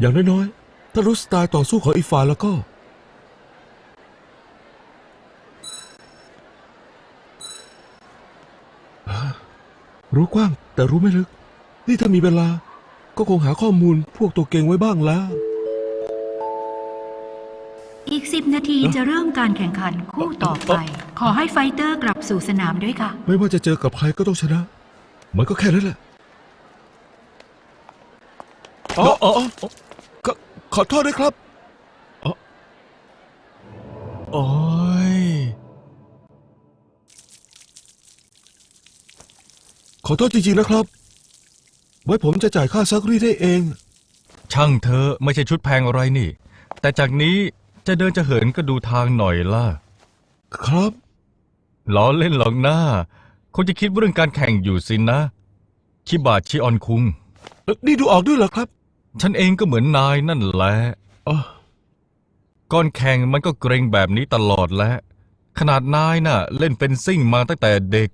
อย่างน้อยๆ ถ้ารู้สไตล์ต่อสู้ของอีกฝ่ายแล้วก็ รู้กว้างแต่รู้ไม่ลึก นี่ถ้ามีเวลา ก็คงหาข้อมูลพวกตัวเก่งไว้บ้างแล้ว อีก10นาทีจะเริ่มการแข่งขันคู่ต่อไป ขอให้ไฟเตอร์กลับสู่สนามด้วยค่ะ ไม่ว่าจะเจอกับใครก็ต้องชนะ มันก็แค่นั้นแหละ อ๋ออ๋ออ๋อ ขอขอโทษด้วยครับอ๋อโอ้ย ขอโทษจริงๆนะครับ ไว้ผมจะจ่ายค่าซักรีดให้เอง ช่างเธอะไม่ใช่ชุดแพงอะไรนี่ แต่จากนี้จะเดินจะเหินก็ดูทางหน่อยล่ะ ครับ ล้อเล่นหรอกหน้า คงจะคิดเรื่องการแข่งอยู่สินะ ชิบาชิออนคุง เอ่อนี่ดูออกด้วยเหรอครับ ฉันเองก็เหมือนนายนั่นแหละอ๋อก่อนแข่งมันก็เกรงแบบนี้ตลอดแหล้วขนาดนายน่ะ เล่นเป็นซิ่งมาตั้งแต่เด็ก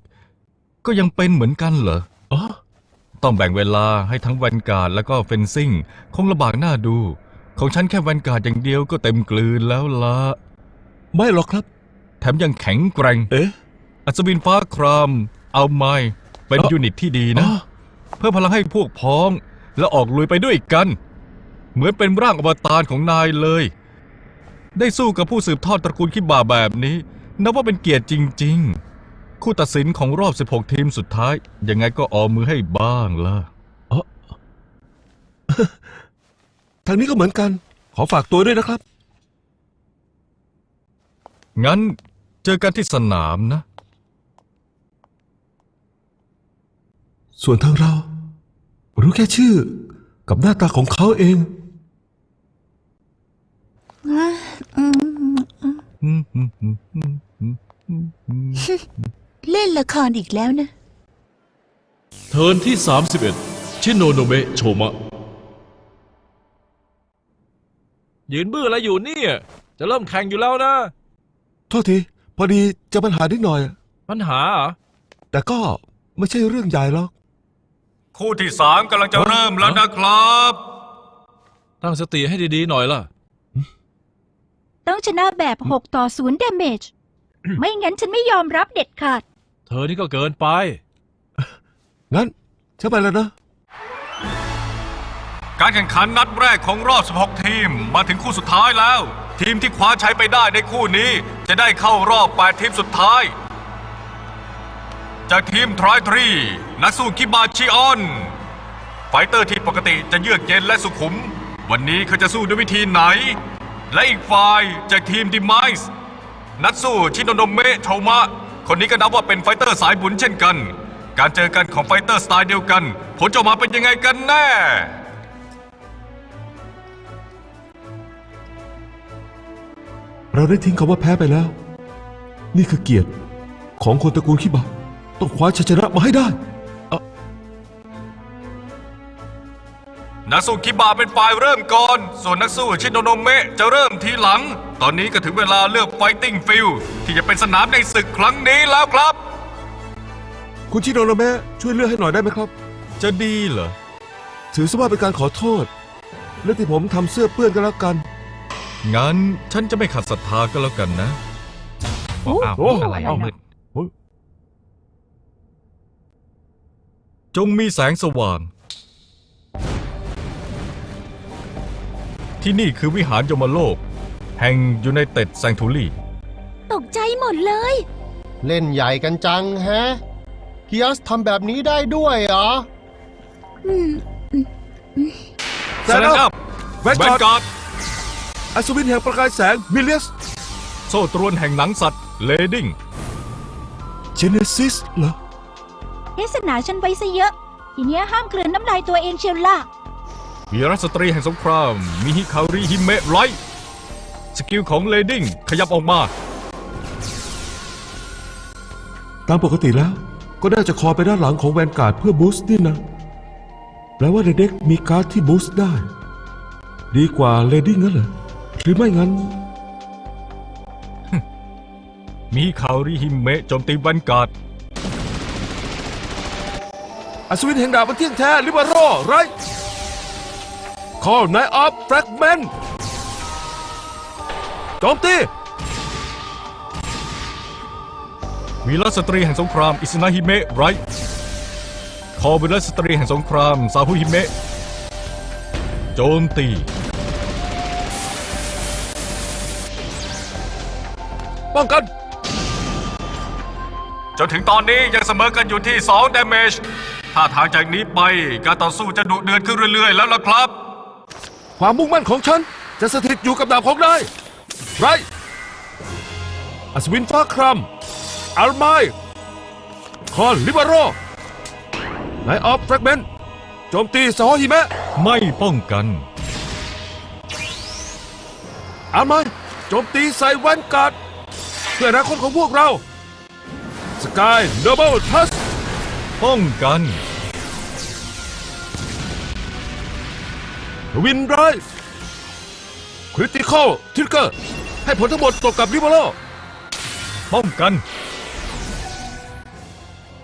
ก็ยังเป็นเหมือนกันเหรออ๋อต้องแบ่งเวลาให้ทั้งแวนการ์ดแล้วก็เฟนซิ่ง คงลำบากหน้าดู ของฉันแค่แวนการ์ดอย่างเดียวก็เต็มกลืนแล้วละไม่หรอกครับ แถมยังแข็งแกร่ง เอ๊ะ อัศวินฟ้าคราม เอาไม้เป็นเอ่อยูนิตที่ดีนะอ๋อเพื่อพลังให้พวกพ้อง แล้วออกลุยไปด้วยกัน เหมือนเป็นร่างอวตารของนายเลย ได้สู้กับผู้สืบทอดตระกูลคิบาแบบนี้ นับว่าเป็นเกียรติจริง ๆ คู่ตัดสินของรอบ 16 ทีมสุดท้าย ยังไงก็ออมมือให้บ้างล่ะทางนี้ก็เหมือนกัน ขอฝากตัวด้วยนะครับ งั้นเจอกันที่สนามนะ ส่วนทางเรา รู้แค่ชื่อกับหน้าตาของเขาเอง เล่นละครอีกแล้วนะ เทิร์นที่ 31 ชิโนโนเมะโชมะ ยืนบื้ออะไรอยู่เนี่ย จะเริ่มแข่งอยู่แล้วนะ โทษที พอดีเจะปัญหานิดหน่อย ปัญหาเหรอแต่ก็ไม่ใช่เรื่องใหญ่หรอก คู่ที่สามกำลังจะเริ่มแล้วนะครับ ตั้งสติให้ดีๆหน่อยล่ะ ต้องชนะแบบ 6 ต่อ0 damage ไม่งั้นฉันไม่ยอมรับเด็ดขาด เธอนี่ก็เกินไป งั้นฉันไปแล้วนะ การแข่งขันนัดแรกของรอบ 16 ทีมมาถึงคู่สุดท้ายแล้ว ทีมที่คว้าชัยไปได้ในคู่นี้ จะได้เข้ารอบ 8 ทีมสุดท้าย จากทีมทรายทรีนักสู้คิบาชิออน ไฟเตอร์ที่ปกติจะเยือกเย็นและสุขุม วันนี้เขาจะสู้ด้วยวิธีไหน และอีกฝ่ายจากทีมดิมายส์นักสู้ชิโนโนเมะโทมะ คนนี้ก็นับว่าเป็นไฟเตอร์สายบุญเช่นกัน การเจอกันของไฟเตอร์สไตล์เดียวกัน ผลจะออกมาเป็นยังไงกันแน่เราได้ทิ้งคำว่าแพ้ไปแล้ว นี่คือเกียรติของคนตระกูลขี้บา ต้องคว้าชัยชนะมาให้ได้ นักสู้คิบาเป็นฝ่ายเริ่มก่อน ส่วนนักสู้ชิโนโนเมะจะเริ่มทีหลัง ตอนนี้ก็ถึงเวลาเลือกไฟติ้งฟิลที่จะเป็นสนามในศึกครั้งนี้แล้วครับ คุณชิโนโนเมะช่วยเลือกให้หน่อยได้ไหมครับ จะดีเหรอ ถือซะว่าเป็นการขอโทษเรื่องที่ผมทำเสื้อเปื้อนกันแล้วกัน งั้นฉันจะไม่ขัดศรัทธาก็แล้วกันนะอ้าวโอ้อะไรอะมืด จงมีแสงสว่าง ที่นี่คือวิหารยมโลก แห่งยูไนเต็ดแซงทูรี่ตกใจหมดเลย เล่นใหญ่กันจังแฮะกิอัสทำแบบนี้ได้ด้วยเหรอแซนด์อัพแวนแวการ์นดการ์ดอัศวินแห่งประกายแสง มิเลียส โซ่ตรวนแห่งหนังสัตว์เลดิ้งเจเนซิสเหรอ เทศนาฉันไว้ซะเยอะ ทีเนี้ยห้ามกลืนน้ำลายตัวเองเชียวล่ะวีรสตรีแห่งสงคราม มิฮิคาริฮิเมะไรท์สกิลของเลดิ้งขยับออกมา ตามปกติแล้ว ก็น่าจะคอไปด้านหลังของแวนการ์ดเพื่อบูสต์นี่นะแปลว่าในเด็กมีการ์ดที่บูสต์ได้ ดีกว่าเลดี้งั้นเหรอหรือไม่งั้น มิฮิคาริฮิเมะโจมตีแวนการ์ด อัศวินแห่งดาบมันเที่ยงแท้ลิบาโรไร Call Night of Fragment โจมตีวีรสตรีแห่งสงคราม อิสนาฮิเมะไรคอวีรสตรีแห่งสงคราม ซาฮุฮิเมะโจมตี ป้องกัน จนถึงตอนนี้ยังเสมอกันอยู่ที่2 damage ถ้าทางจากนี้ไปการต่อสู้จะดุเดือดขึ้นเรื่อยๆ แล้วล่ะครับ ความมุ่งมั่นของฉัน จะสถิตอยู่กับดาบของนายไรอัศวินฟ้าครามอัลไมคอนลิบาโรไนออฟแฟกเมนโจมตีซาฮฮิเมะ ไม่ป้องกัน อัลไมโจมตีใส่แวนการ์ดเพื่ออนาคตของพวกเรา สกายเดบเบิลทัส ป้องกันวินไรคริติคอลทิกเกอร์ให้ผลทั้งหมดตกกับลิบาโรป้องกัน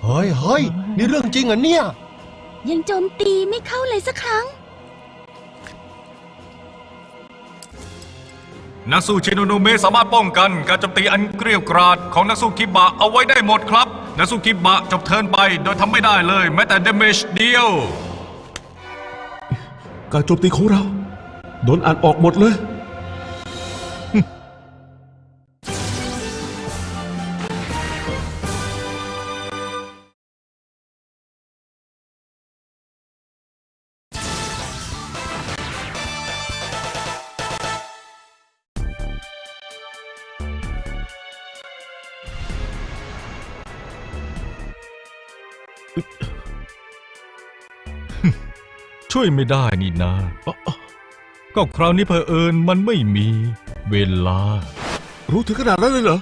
เฮ้ยเฮ้ยนี่เรื่องจริงเหรอเนี่ย ยังโจมตีไม่เข้าเลยสักครั้ง นักสู้ชิโนโนเมะสามารถป้องกัน การโจมตีอันเกรียวกราดของนักสู้คิบะเอาไว้ได้หมดครับ นาซุกิบะจบเทิร์นไปโดยทำไม่ได้เลย แม้แต่เดเมจเดียว การโจมตีของเรา โดนอ่านออกหมดเลย ช่วยไม่ได้นี่นะอ๊ะอ๊ะก็คราวนี้เผอิญมันไม่มีเวลา รู้ถึงขนาดนั้นเลยเหรอ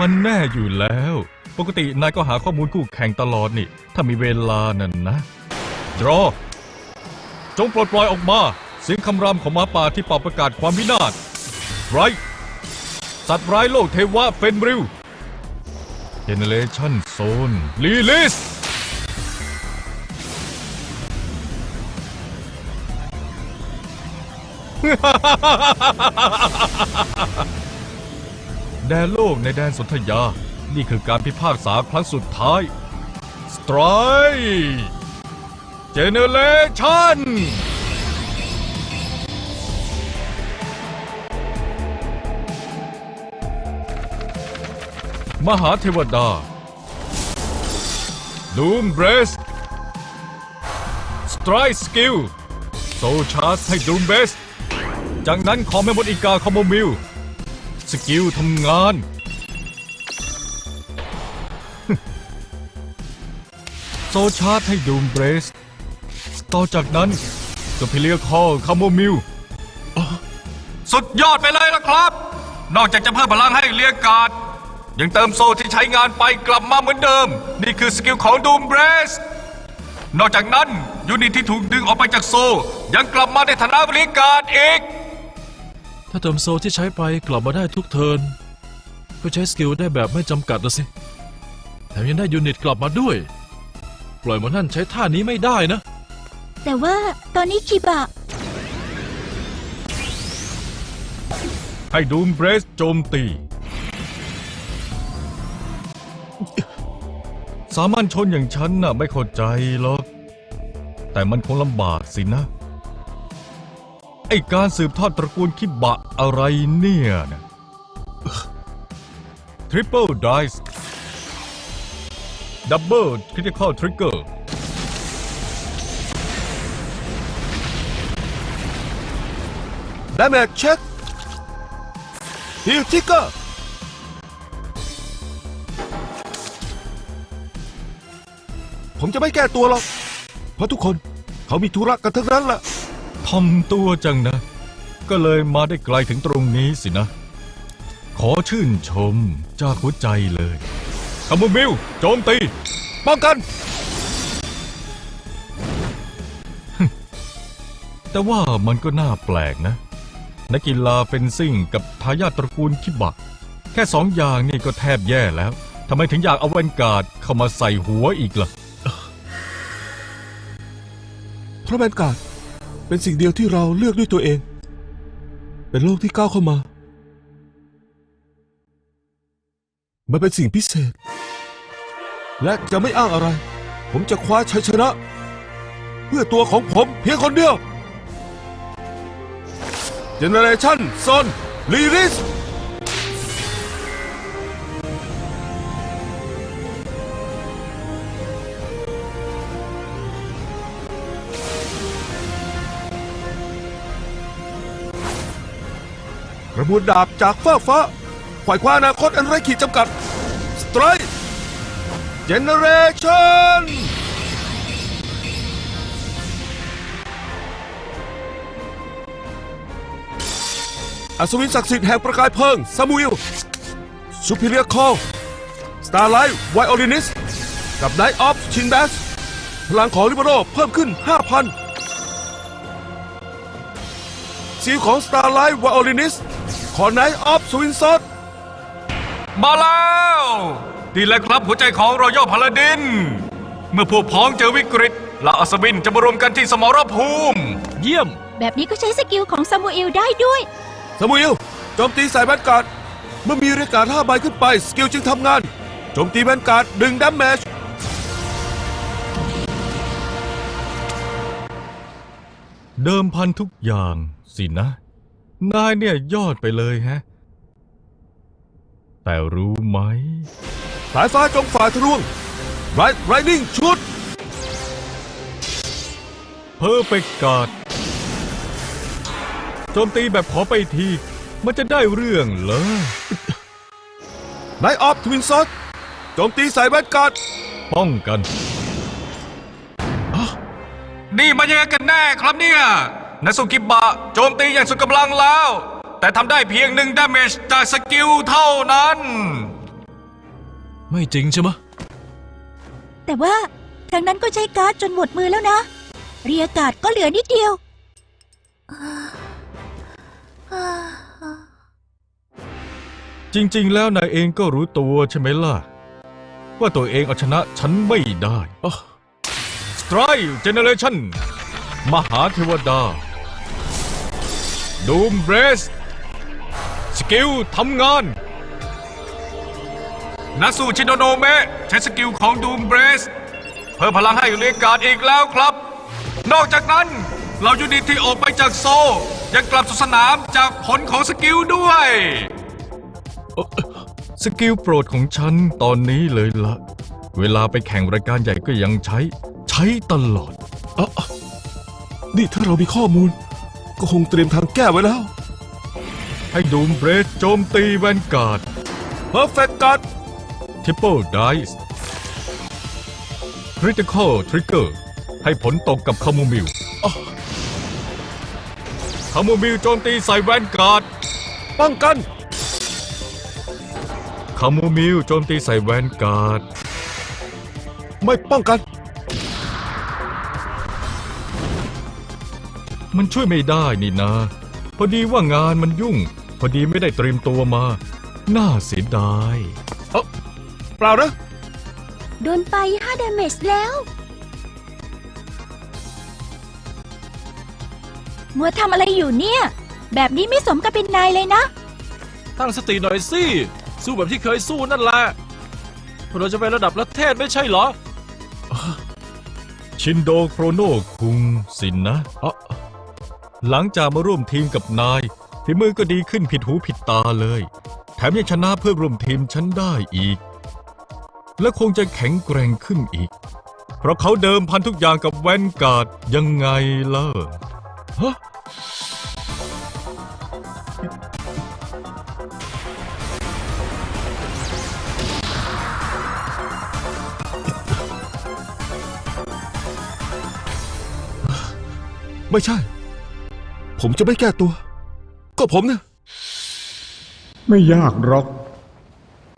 มันแน่อยู่แล้ว ปกตินายก็หาข้อมูลคู่แข่งตลอดนี่ ถ้ามีเวลานั่นนะดรอ จงปลดปล่อยออกมา เสียงคำรามของหมาป่าที่เป่าประกาศความวินาศไรสัตว์ร้ายโลกเทวะเฟนริวเจเนเรชั่นโซนลีลิส แดนโลกในแดนสนธยา นี่คือการพิพากษาครั้งสุดท้าย สไตรเจเนเรชั่นมหาเทวดา ดูมเบรส สไตรสกิล โซชาร์ให้ดูมเบส จากนั้นขอแม่มดอีกาคอมโมมิล สกิลทำงาน โซชาร์จให้ดูมเบรส ต่อจากนั้นก็พิเลียคอลคาโมมิล สุดยอดไปเลยล่ะครับ นอกจากจะเพิ่มพลังให้เลียกาด ยังเติมโซที่ใช้งานไปกลับมาเหมือนเดิม นี่คือสกิลของดูมเบรส นอกจากนั้น ยูนิตที่ถูกดึงออกไปจากโซยังกลับมาในฐานะบริการอีก ถ้าเติมโซลที่ใช้ไปกลับมาได้ทุกเทิร์นก็ใช้สกิลได้แบบไม่จำกัดนะสิ แถมยังได้ยูนิตกลับมาด้วย ปล่อยมันนั่นใช้ท่านี้ไม่ได้นะ แต่ว่าตอนนี้คิบะ ให้ดูมเบรสโจมตี สามัญชนอย่างฉันน่ะไม่เข้าใจหรอก แต่มันคงลำบากสินะ ไอการสืบทอดตระกูลคิบะอะไรเนี่ยนะทริปเปิลไดส์ดับเบิลคริติคอลทริกเกอร์ด a เมจเช็คฮิลทิกเกอร์ผมจะไม่แก้ตัวหรอก เพราะทุกคนเขามีธุระกันทั้งนั้นแหละ ทำตัวจังนะ ก็เลยมาได้ไกลถึงตรงนี้สินะ ขอชื่นชมจากหัวใจเลยคาโมมิลโจมตี ป้องกัน แต่ว่ามันก็น่าแปลกนะ นักกีฬาเฟนซิ่งกับทายาทตระกูลคิบะแค่สองอย่างนี่ก็แทบแย่แล้วทำไมถึงอยากเอาแวนการ์ดเข้ามาใส่หัวอีกล่ะ เพราะแวนการ์ด เป็นสิ่งเดียวที่เราเลือกด้วยตัวเอง เป็นโลกที่ก้าวเข้ามา มันเป็นสิ่งพิเศษ และจะไม่อ้างอะไร ผมจะคว้าชัยชนะ เพื่อตัวของผมเพียงคนเดียว เจเนเรชั่นซอนลีริส ดาบจากฟ้าฟ้าขวายคว้าอนาคตอันไร้ขีดจำกัด สไตรเจเนเรชั่นอัศวินศักดิ์สิทธิ์แห่งประกายเพลิงซามูเอลซูพิเรียคอลสตาร์ไลท์ไวโอลินิสกับไนท์ออฟชินแบสพลังของลิเบโรเพิ่มขึ้น 5,000ซีลของ Starlight Violinist ขอ Night of Swing s o t มาแล้วนี่แหละครับหัวใจของรอยัลพาลาดิน เมื่อพวกพ้องเจอวิกฤตเหล่าอัศวินจะมารวมกันที่สมรภูมิ เยี่ยม แบบนี้ก็ใช้สกิลของซามูเอลได้ด้วยซามูเอลโจมตีใส่แวนการ์ดเมื่อมีเรยกการ์ด5ใบขึ้นไป สกิลจึงทำงาน โจมตีแวนการ์ดดึงดัมแมชเดิมพันทุกอย่างสินะ นายเนี่ยยอดไปเลยแฮะ แต่รู้ไหม สายฟ้าจงฝ่าทะลวงไรไรนิ่งชุด เพอร์เฟกการ์ดโจมตีแบบขอไปที มันจะได้เรื่องเหรอไนออฟทวินซอสโจมตีใส่แวนการ์ดป้องกัน นี่มันยังไงกันแน่ครับเนี่ย นัสุกิบะโจมตีอย่างสุดกำลังแล้ว แต่ทำได้เพียงหนึ่งดาเมจจากสกิลเท่านั้น ไม่จริงใช่ไหมะแต่ว่าทางนั้นก็ใช้การ์ดจนหมดมือแล้วนะ เรียกการ์ดก็เหลือนิดเดียว จริง ๆ แล้วนายเองก็รู้ตัวใช่ไหมล่ะ ว่าตัวเองเอาชนะฉันไม่ได้สไตรเจเนเรชั่นมหาเทวดา ดูมเบรส สกิลทำงาน นักสู้ชิโนโนเมะใช้สกิลของดูมเบรส เพิ่มพลังให้เรียกการดอีกแล้วครับ นอกจากนั้นเรายูนิตที่ออกไปจากโซ ยังกลับสู่สนามจากผลของสกิลด้วย สกิลโปรดของฉันตอนนี้เลยละ เวลาไปแข่งรายการใหญ่ก็ยังใช้ ใช้ตลอดอ๋อนี่ถ้าเรามีข้อมูล ก็คงเตรียมทางแก้ไว้แล้ว ให้ดูมเบรสโจมตีแวนการ์ด Perfect Guard ทิปเปิลไดส์คริติคอลทริกเกอร์ให้ผลตกกับคาโมมิลคาโมมิลโจมตีใส่แวนการ์ดป้องกันคาโมมิลโจมตีใส่แวนการ์ดไม่ป้องกัน มันช่วยไม่ได้นี่นะพอดีว่างานมันยุ่ง พอดีไม่ได้เตรียมตัวมา น่าเสียดายเปล่านะโดนไป5ดาเมจแล้ว มัวทำอะไรอยู่เนี่ย แบบนี้ไม่สมกับเป็นนายเลยนะ ตั้งสติหน่อยสิ สู้แบบที่เคยสู้นั่นแหละเราจะไประดับประเทศไม่ใช่เหรอ ชินโดโครโนคุงสินนะอ๋อ หลังจากมาร่วมทีมกับนายฝีมือก็ดีขึ้นผิดหูผิดตาเลย แถมยังชนะเพื่อนร่วมทีมฉันได้อีก และคงจะแข็งแกร่งขึ้นอีก เพราะเขาเดิมพันทุกอย่างกับแวนการ์ดยังไงล่ะฮะไม่ใช่ ผมจะไม่แก้ตัว ก็ผมเนี่ยไม่ยากหรอก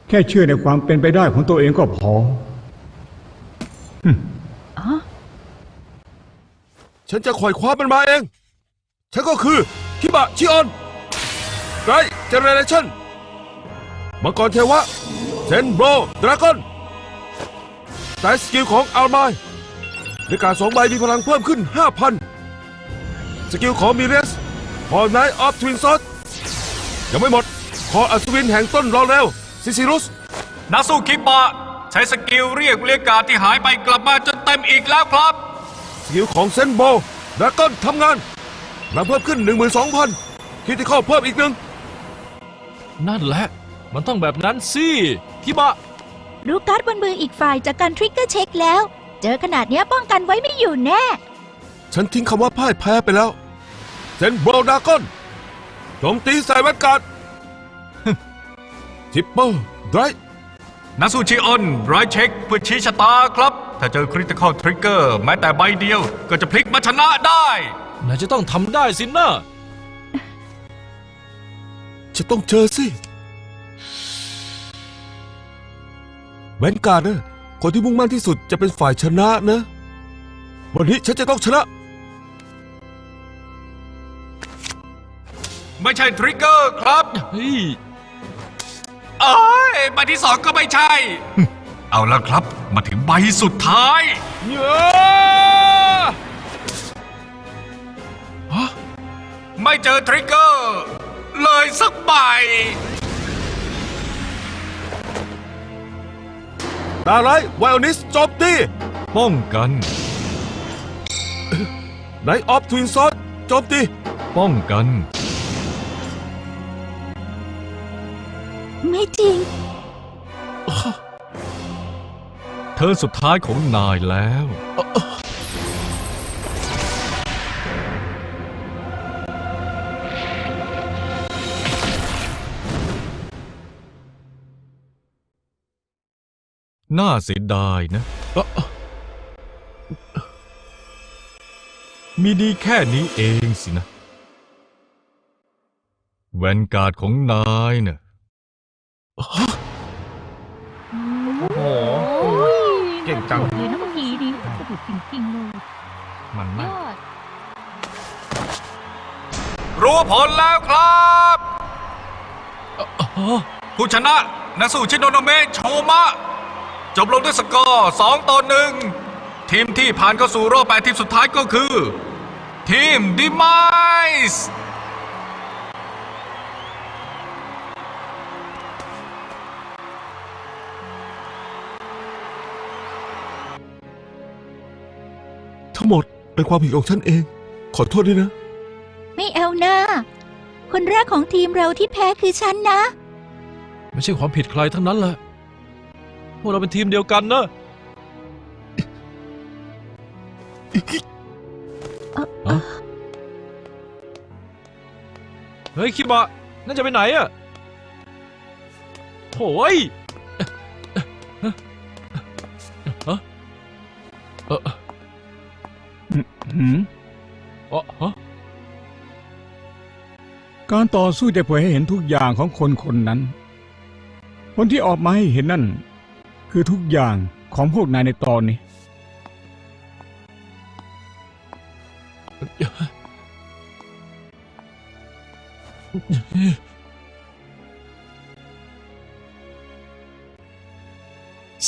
แค่เชื่อในความเป็นไปได้ของตัวเองก็พอ ฉันจะคอยคว้ามันมาเอง ฉันก็คือคิบะชิออนไรเจเนเรชั่นมังกรเทวะเซนโบรดราก้อนแต่สกิลของอัลไมในการสองใบมีพลังเพิ่มขึ้น 5,000 สกิลของมิเรสพอไนออฟทวินซอสยังไม่หมด ขออัศวินแห่งต้นรอเร็วซิซิรุสนักสู้คิบะใช้สกิลเรียกเรียกการดที่หายไปกลับมาจนเต็มอีกแล้วครับ สกิลของเซนโบดราก้อนทำงานพลังเพิ่มขึ้น 12,000คิดที่ข้อเพิ่มอีกหนึ่งนั่นแหละ มันต้องแบบนั้นสิคิบะรู้การ์ดบนมืออีกฝ่ายจากการทริกเกอร์เช็คแล้ว เจอขนาดเนี้ยป้องกันไว้ไม่อยู่แน่ ฉันทิ้งคำว่าพ่ายแพ้ไปแล้ว เซนโบดราก้อนโจมตีใส่แวนการ์ดทิปเปอร์ไดรนักสู้ชิออนไรเช็คเพื่อชี้ชะตาครับ ถ้าเจอคริติคอลทริกเกอร์แม้แต่ใบเดียวก็จะพลิกมาชนะได้นายจะต้องทำได้สินะจะต้องเจอสิแวนการ์ดนะคนที่มุ่งมั่นที่สุดจะเป็นฝ่ายชนะนะ วันนี้ฉันจะต้องชนะ ไม่ใช่ทริกเกอร์ครับ เฮ้ยเอ้ยใบที่สองก็ไม่ใช่ เอาละครับ มาถึงใบสุดท้ายไม่เจอทริกเกอร์ เลยสักใบตาไรไวโอนิสโจมตีป้องกัน ไนออฟทวินซอสโจมตีป้องกัน ไม่จริง เธอสุดท้ายของนายแล้ว น่าเสียดายนะ มีดีแค่นี้เองสินะ แวนการ์ดของนายเน่ะ โอ้โห เก่งจัง เลยนะเมื่อกี้นี้สะดุดจริงๆเลยมันยมาก อด รู้ผลแล้วครับผู้ชนะนักสู้ชิโนโนเมะโชมะ จบลงด้วยสกอร์2ต่อ1ทีมที่ผ่านเข้าสู่รอบ8ทีมสุดท้ายก็คือ ทีมดิมายส์ ทั้งหมดเป็นความผิดของฉันเอง ขอโทษด้วยนะ ไม่เอาหน้า คนแรกของทีมเราที่แพ้คือฉันนะ ไม่ใช่ความผิดใครทั้งนั้นแหละพวกเราเป็นทีมเดียวกันนะฮะเฮ้ยคิบะนั่นจะไปไหนอะโถ่ยฮะเออหืมเอ อฮะการต่อสู้จะเผยให้เห็นทุกอย่างของคนคนนั้น คนที่ออกมาให้เห็นนั่น คือทุกอย่างของพวกนายในตอนนี้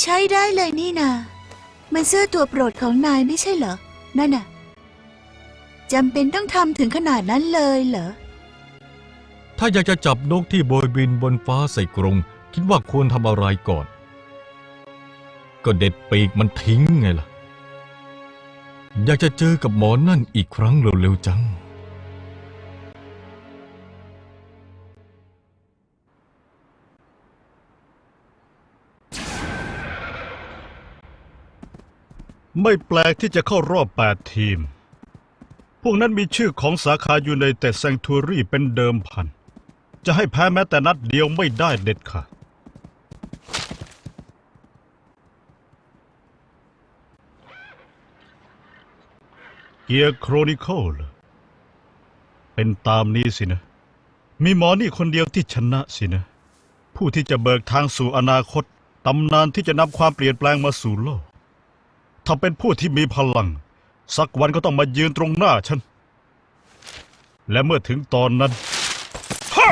ใช้ได้เลยนี่นา มันเสื้อตัวโปรดของนายไม่ใช่เหรอ นั่นน่ะ จำเป็นต้องทำถึงขนาดนั้นเลยเหรอ ถ้าอยากจะจับนกที่โบยบินบนฟ้าใส่กรง คิดว่าควรทำอะไรก่อน ก็เด็ดปีกมันทิ้งไงล่ะ อยากจะเจอกับหมอนั่นอีกครั้งเร็วๆจัง ไม่แปลกที่จะเข้ารอบ 8 ทีม พวกนั้นมีชื่อของสาขาอยูไนเต็ดแซงทูรี่เป็นเดิมพัน จะให้แพ้แม้แต่นัดเดียวไม่ได้เด็ดขาดเกียร์โครนิเคิลเหรอเป็นตามนี้สินะ มีหมอนี่คนเดียวที่ชนะสินะ ผู้ที่จะเบิกทางสู่อนาคต ตำนานที่จะนำความเปลี่ยนแปลงมาสู่โลก ถ้าเป็นผู้ที่มีพลัง สักวันก็ต้องมายืนตรงหน้าฉัน และเมื่อถึงตอนนั้นฮ่า